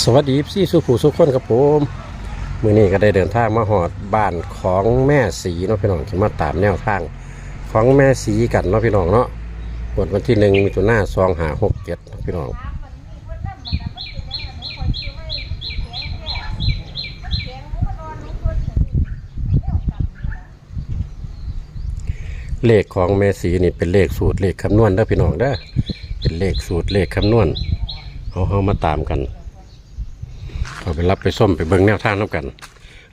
สวัสดีพี่สุผูสุขคนครับผมมือนี้ก็ได้เดินทางมาหอดบ้านของแม่สีเนาะพี่น้องที่มาตามแนวทาง ของแม่สีกันเนาะพี่น้องเนาะหมดวันที่หนึ่งมีตัวหน้าซองหาหกเจ็ดพี่น้องเลขของแม่สีนี่เป็นเลขสูตรเลขคำนวณเด้อพี่น้องเด้อเป็นเลขสูตรเลขคำนวณเอาเอามาตามกัน เอาไปรับไปส้มไปเบิ่งแนวทางน้ำกัน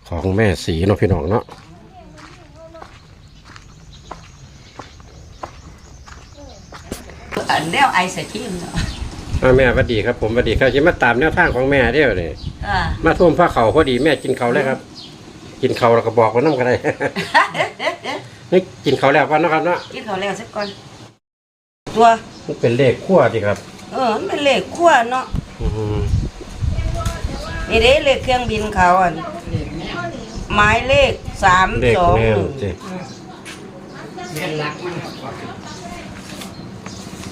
ของแม่สีเนาะพี่น้องเนาะอันแล้วไอศครีมเนาะอ่าแม่สวัสดีครับผมสวัสดีครับจะมาตามแนวทางของแม่เดียวเลยอ่ามาทุ่มผ้าเขาวพอดีแม่กินเขาวแล้วครับ กินเขาวแล้วก็บอกว่าน้ำกันได้ นี่กินเขาวแล้วกันเนาะครับเนาะกินข้าวแล้วสักก่อน ตัว มันเป็นเลขขั้วดีครับ เออมันเป็นเลขขั้วเนาะอืม นี่เด้เลขเครื่องบินเขาอันหมายเลขสามเลขสองแม่หนึ่งเจ้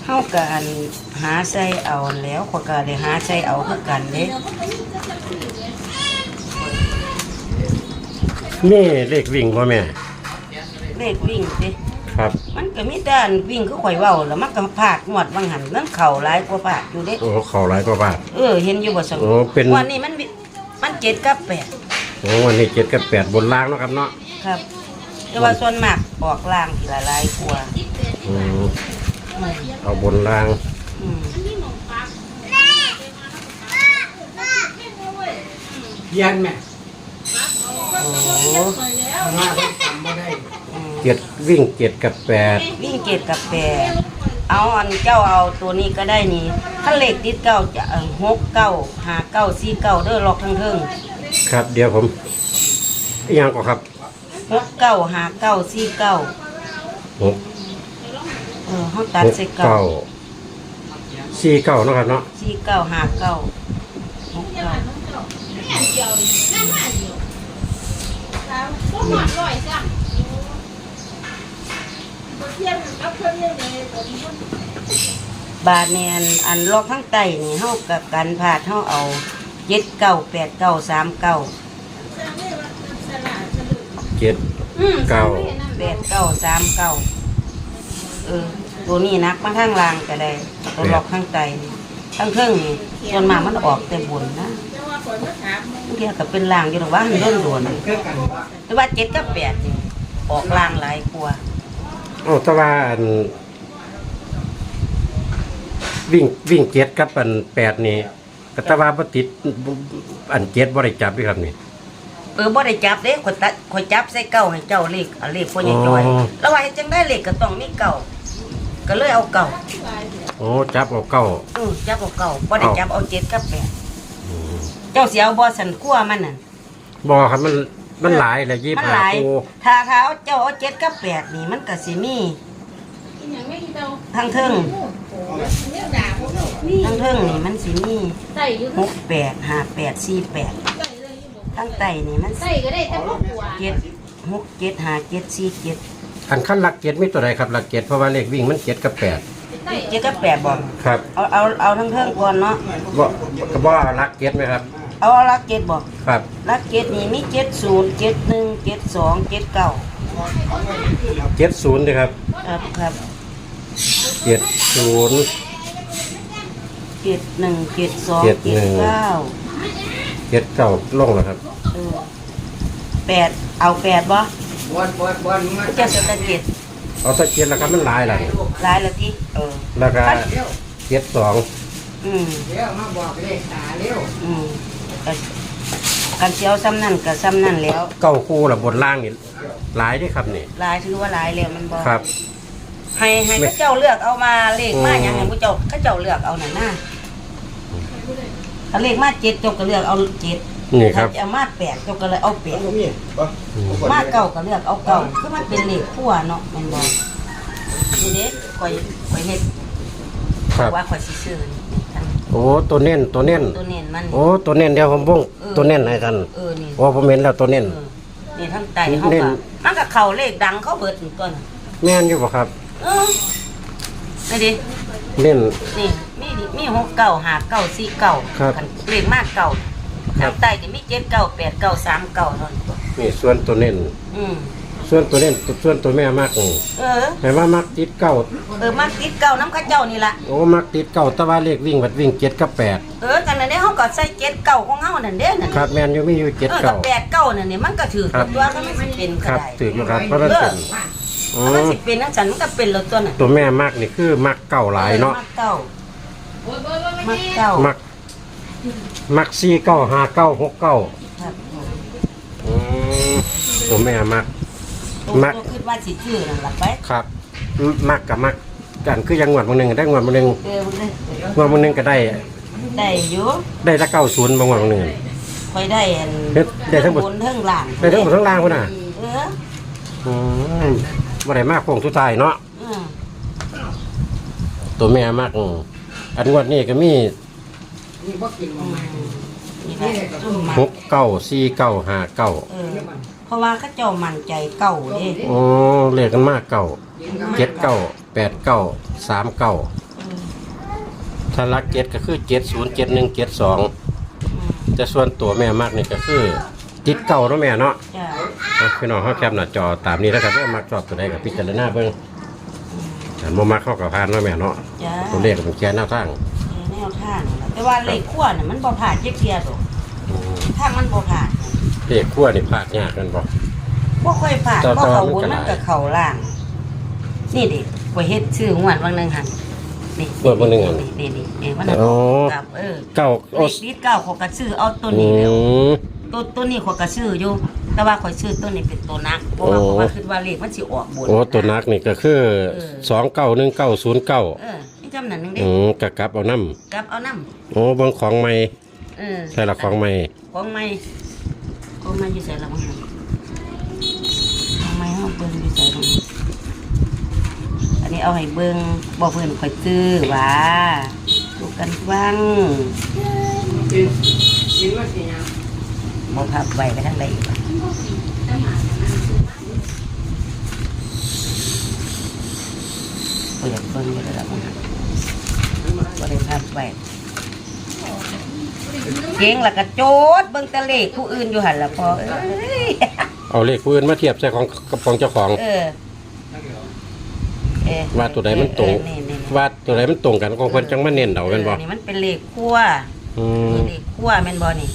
เข้ากันหาใส่เอาแล้วขอยก็เลยหาใส่เอาคือกันเด้นี่เลขวิ่งพ่อแม่ เลขวิ่งเด้ครับ มันก็มีแต่อันวิ่งคือข่อยเว้าแล้วมันก็พลาดงวดบางหันนั่นเข่าหลายกว่าพลาดอยู่เด้โอ้เขาหลายกว่าบาท เออเห็นอยู่บ่สมโอ้เป็น วันนี้มันวิ มันเจ็ดกับแปดโอ้วันนี้เจ็ดกับแปดบนล่างเนาะครับเนาะครับ แต่ว่าส่วนมากออกล่างทีละหลายกว่าอืมอืมเอาบนล่างอืมเย็นแม่โอ้มาเพิ่งทำมาได้อืมเจ็ดวิ่งเจ็ดกับแปดวิ่งเจ็ดกับแปด เอาอันเจ้าเอาตัวนี้ก็ได้นี่ถ้าเลขติดเก้าจะเอาหกเก้าหาเก้าสี่เก้าเด้อล็อกทั้งเทิงครับ เดี๋ยวผมอีกอยังก็ครับหกเก้าหาเก้าสี่เก้าหกเออเขาตัดหกใส่เก้าเก้าสี่เก้าเนาะครับเนาะสี่เก้าหาเก้าหกเก้าก็หมดร้อยจ้ะเที่ยงกับเพื่อนเรื่องเลยผม บาทเนี่ยอันอันล็อกทั้งไตนี่เฮากับกันพาดเฮาเอาเจ็ดเก้าแปดเก้าสามเก้าเจ็ดเก้าแปดเก้าสามเก้าเออตัวนี้นักมาทางล่างก็ได้ตัวล็อกข้างใต้นี่ข้างเครื่องนี่ส่วนมากมันออกแต่บนนะแต่ว่าคนก็ถามบางทีก็เป็นล่างอยู่หรอกว่ามันโดนโดนเพื่อกันว่าแต่ว่าเจ็ดกับแปดนี่ออกล่างหลายกว่า เอ้าแต่ว่าอันวิ่งวิ่งเจ็ดกับอันแปดนี่ก็แต่ว่าบ่ติดอันเจ็ดบ่ได้จับด้วยครับนี่ เออบ่ได้จับเด้คนตัดคนจับใส่เก้าให้เจ้าเลขเอาเลขพ่อใหญ่จอยอ๋อ แล้วว่าเฮ็ดจังได้เลขก็ต้องมีเก้าก็เลยเอาเก้าโอ้จับเอาเก้าเออจับเอาเก้าบ่ได้เอาจับเอาเจ็ดกับแปดเจ้าเสียเอาบ่สันคั่วมันน่ะบ่ครับมัน มันหลายแหละยี่มันห้าหลายคู่ถ้าถ้าเอาเจ้าเอาเจ็ดกับแปดนี่มันก็สิมีอย่างไม่กินเตาทั้งเทิงเนี่ยด่าผมนี่ทั้งเทิงนี่มันสิมีใส่อยู่หกแปดห้าแปดสี่แปดใส่เลยอยู่บอกทั้งไตนี่มันใส่ก็ได้แต่พวกหัวเจ็ดหกเจ็ดห้าเจ็ดสี่เจ็ดอันขั้นหลักเจ็ดมีตัวใดครับหลักเจ็ดเพราะว่าเลขวิ่งมันเจ็ดกับแปดใส่เจ็ดกับแปดบ่ครับเอาเอาเอาทั้งเทิงก่อนเนาะบ่ก็บ่เอาหลักเจ็ดไหมครับ เอาเอาลักเจ็ดบ่ครับลักเจ็ดนี่มีเจ็ดศูนย์เจ็ดหนึ่งเจ็ดสองเจ็ดเก้าเจ็ดศูนย์เลยครับครับครับเจ็ดศูนย์เจ็ดหนึ่งเจ็ดสองเจ็ดหเจ็นึ่ดงเก้าเจ็ดเก้าลงแล้วครับเออแปดเอาแปดบ่บอลบอลบอลมาเจ้าสตเจ็ดเอาถ้าเจ็ดแล้วครับมันหลายหลายหลายละทีเออแล้วก็เร็วเจ็ดสองอืมเร็วมาบอกเลขตาเร็วอืม ก็กันเชียวซ้ำนั่นกับซ้ำนั่นแล้วเก้าคู่ละบนล่างนี่หลายเด้วยครับนี่ หลายถือว่าหลายแล้วมันบอกครับ ให้ให้ไม่ พระเจ้าเลือกเอามาเลขมาอืมอย่างไงพระเจ้าพระเจ้าเลือกเอาหน่ะนะถ้าเลขมาเจ็ดเจ้าก็เลือกเอาเจ็ดนี่คถ้ารับจะมาแปดเจ้าก็เลยเอาแปด มีปะมาเก่าก็เลือกเอาเก่าคือมันเป็นเลขขั้วเนาะแมันบอกนี่เด็กข่อยข่อยเฮ็ดครับว่าข่อยสิซื้อนี่ทั้งโอ้ตัวเน้นตัวเน้นตัวเน้นมัน โอ้ตัวเน้นเดี๋ยวผมบุ้งเออ ตัวเน้นให้ท่านเออนี่โอ้ผมเห็นแล้วตัวเน้น เออนี่ทั้งไตเขาเน้ก็นมันก็เข้าเลขดังเขาเบิดถึงตัวน่ะแม่นอยู่บ่ครับ เออนี่ดิ เน้น นี่มีมีหกเก้าหาเก้าสี่เก้าครับเลขมากเก้าครัทาบงใต้จะมีเจ็ดเก้าแปดเก้าสามเก้าเท่านั้นนี่ส่วนตัวเน้นอืม ส่วนตัวเน้นส่วนตัวแม่มากนี่เออแม่ว่ามักติดเก้าเออมากติดเก้าน้ำเข้าเจ้านี่ละโอ้มักติดเก้าแต่ว่าเลขวิ่งบัดวิ่งเจ็ดกับแปดเออกันนั่นเด้เขาก็ใส่เจ็ดเก้าของเฮานั่นเด้นั่นครับแมนอยู่มีอยู่เจ็ดเออกัเก้า บแปดเก้านั่นนี่มันก็ถือครับตัวก็ไม่สิเป็นคก็รับได้ถืออยู่ครับเพราะมันเป็นอ๋อถ้ามันสิเป็นนั่นฉันมันก็เป็นแล้วตัวน่ะตัวแม่มากนี่คือมักเก้าหลายเนาะมักเก้าโอ้ยโอ้ยโอ้ยมัไม่กแน่เก้ามักมักสี่เก้าห้าเก้าหกเก้าครับ อืมตัวแม่มัก ตัวมัก ตัวคิดว่าสิชื่อนั่นล่ะไปครับมักกับมักกันคือยังงวดมือหนึ่งได้งวดมือหนึ่งเออมันได้งวดมือหนึ่งก็ได้ ได้อยู่ได้ละเก้าศูนย์บางงวดมือหนึ่งค่อยได้อันเฮ็ดได้ทั้งหมดบนทั้งล่างได้ทั้งหมดทั้งล่างพุ่นน่ะเอออืมบ่ได้มากโค้งสุดท้ายเนาะเออตัวแม่มากอืมอันงวดนี้ก็มีนี่บ่กินอืมามใหม่นี่แหละซุ่มมัหกเก้าสี่เก้าห้าเก้าเออ เพราะว่าเขาเจ้ามั่นใจเก้าเด้โอ้เลขกันมากเก้าเจ็ดเก้าแปดเก้าสามเก้าเออถ้ารักเจ็ดก็คือเจ็ดศูนย์เจ็ดหนึ่งเจ็ดสองอืมแต่ส่วนตัวแม่มากนี่ก็คือติดเก่าเนาะแม่เนาะจ้ะเอาพี่น้องเขาแคปหน้าจอตามนี้แล้วกันเด้อมักชอบตัวใดกับพิจารณาเบิ่งอันบ่มักเข้ากับพานเนาะแม่เนาะจ้ะตัวเลขมันแค่แนวทางเออแนวทางนั่นล่ะแต่ว่าเลขขั้วน่ะมันบ่ผ่านเจ๊เกียร์ดอกอืมทางมันบ่ผ่าน เลขขั้วนี่พลาดยากกันบ่ บ่ค่อยผ่านแต่บ่แต่เข้ามันบนก็หมัลายนก็เข้าล่าง นี่ดิข่อยเฮ็ดชื่อหวดบางนึงหั่นนี่งวดวันหนึ่งอัน นี่นี่นี่นี่มันอ๋อกับเออเก้าเลโอ้ขนิดเก้าขอยก็ซื้อเอาตัวอืนี้แล้วม ตัวตัวนี้ขอยก็ซื้ออยู่ แต่ว่าขอยซื้อตัวนี้เป็นตัวนักเพราะว่าโอ้ เพราะว่าคิดว่าเลขมันสิออกบน โอ้ตัวนักนี่ก็คือเออ สองเก้าหนึ่งเก้าศูนย์เก้าเออนี่จำนั้นนึงเด้อืมกะกลับเอาน้กลับเอาน้ำโอ้เบางของใหม่ำเออใช่ละของใหม่ของใหม่ ของใหม่ยู่ใส่ละมั้งของใหม่เฮาเบิ่งยู่ใส่ละอันนี้เอาให้เบิ่งบ่เพิ่อนข่อยซื้อว่าดูกันฟังกินกินว่าสิยังบ่พับไวไปทางใดอีกวะเปิดเบิ่งอยู่แล้วล่ะมั้งบ่ได้พับไว เก่งแล้วก็โจดเบิ่งแตะเลขผู้อื่นอยู่หั่นล่ะพอเอ้ยเอาเลขผู้อื่นมาเทียบใส่ของกับของเจ้าของเออเออว่าตัวใดมันตรงเออนี่นี่นี่ว่าตัวใดมันตรงกันของเพิ่นจังมาเน้นเอาเป็นบ่ออนี่มันเป็นเลขคั่วอืมนี่เลขคั่วแม่นบ่นี่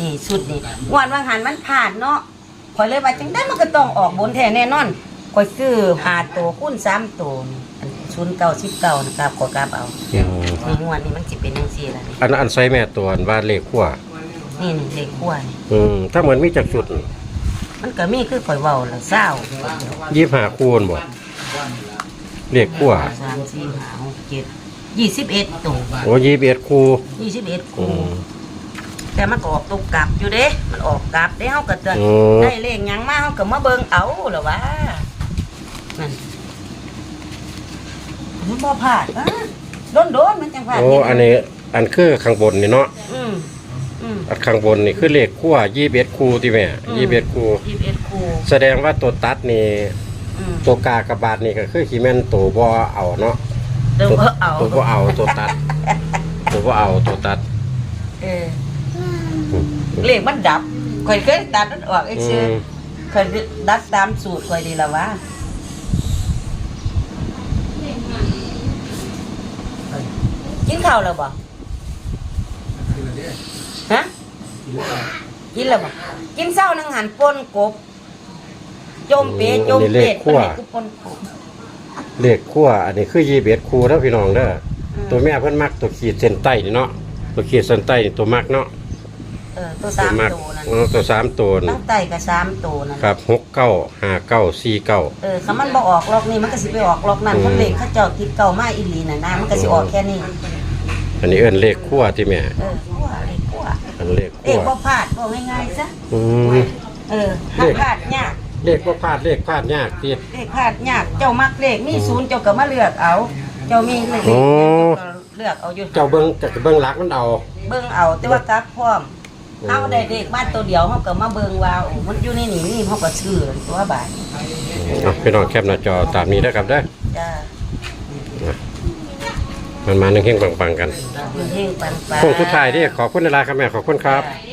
นี่สุดนี่งวดว่างหันมันผ่านเนาะข่อยเลยว่าจังได้มันก็ต้องออกบนแท้แน่นอนข่อยซื้อหาตัวคูณสามตัวนี่อัน ศูนย์เก้าสิบเก้านะครับขอกราบเอาอืมนี่งวดนี้มันสิเป็นจังซี่ล่ะนี่อันอันใส่แม่ตัวอันว่าเลขขั้วนี่นี่เลขคั่วนี่อืมถ้าเหมือนมีจักจุดมันก็มีคือข่อยเว้าแล้วเศร้ายี่ห้าคูณบ่เลขขั้วสามสี่ห้าหกเจ็ดยี่สิบเอ็ดตัวโอ้ยี่สิบเอ็ดคูยี่สิบเอ็ดอืคู่ม แต่มันก็ออกตกกลับอยู่เด้ มันออกกลับเด้เฮาก็จะอืมได้เลขหยังมาเฮาก็มาเบิ่งเอาหรอวะนั่น มันบ่พลาดวะโดนๆมันจังพลาดโอ้อันนี้อันคือข้างบนนี่เนาะอืมอืมอันข้างบนนี่คือเลขขั้วยี่สิบเอ็ดคูที่แม่ยี่สิบเอ็ดคูยี่สิบเอ็ดคู่แสดงว่าตัวตัดนี่อืมตัวกากระบาดนี่ก็คือขี้แม่นตัวบ่เอาเนาะเดี๋ยวบ่เอา ตัวบ่เอาตัวตัด ตัวบ่เอาตัวตัดเออเลขมันดับข่อยเคยตัดมันออกไอ้อืชื่อมเคยดัดตามสูตรข่อยดีละวะ กินข้าวแล้วบ่ฮะกินแล้วบ่กินเศร้านังหันปนกบจมเปจมเป็ดปนให้กูปนกบเลขขั้วอันนี้คือยี่สิบเอ็ดคูแล้วพี่น้องเด้ออืมตัวแม่เพิ่นมักตัวขีดเส้นใต้นี่เนาะตัวขีดเส้นใต้นี่ตัวมักเนาะเออตัวตัสาวมมักตัวนั่นเออตัวสามตัวตั้นี่งไตกับสามตัวนั่นครับหกเก้าห้าเก้าสี่เก้าเออคำมันบ่ออกลอกนี่มันก็สิไปออกลอกนั่นอืมคนเล็กเขาเจ้าติดเก่ามาอีหลีน่ะนะมันก็สิออกแค่นี้ อันนี้เอิ้นเลขขั้วที่แม่เออขั้วเลขขั้วอันเลขเอ๊ะขั้วบ่พลาดบ่ง่ายๆซะอืม เออห้ามพลาดยากเลขบ่พลาดเลขพลาดยากติเลขพลาดยากเจ้ามักเลขมีศูนย์เจ้าก็มาเลือกเอา เจ้ามีเลขโอ้ เจ้าก็เลือกเอาอยู่เจ้าเบิ่งจากเบิ่งหลักมันเอา เบิ่งเอาแต่ว่ากลับพร้อมเอาได้เด็กมาตัวเดียวเฮาก็มาเบิ่งว่าโอ้มันอยู่ในนี่นี่เฮาก็ซื้อตัวบาทเอาพี่น้องแคปหน้าจอตามนี้นะครับเด้อ จ้า มมันมาหนึ่งเฮงปังๆกัน เฮงๆปังๆพวงสุดท้ายที่ขอบคุณในลาครับแม่ขอบคุณครับจ้ะ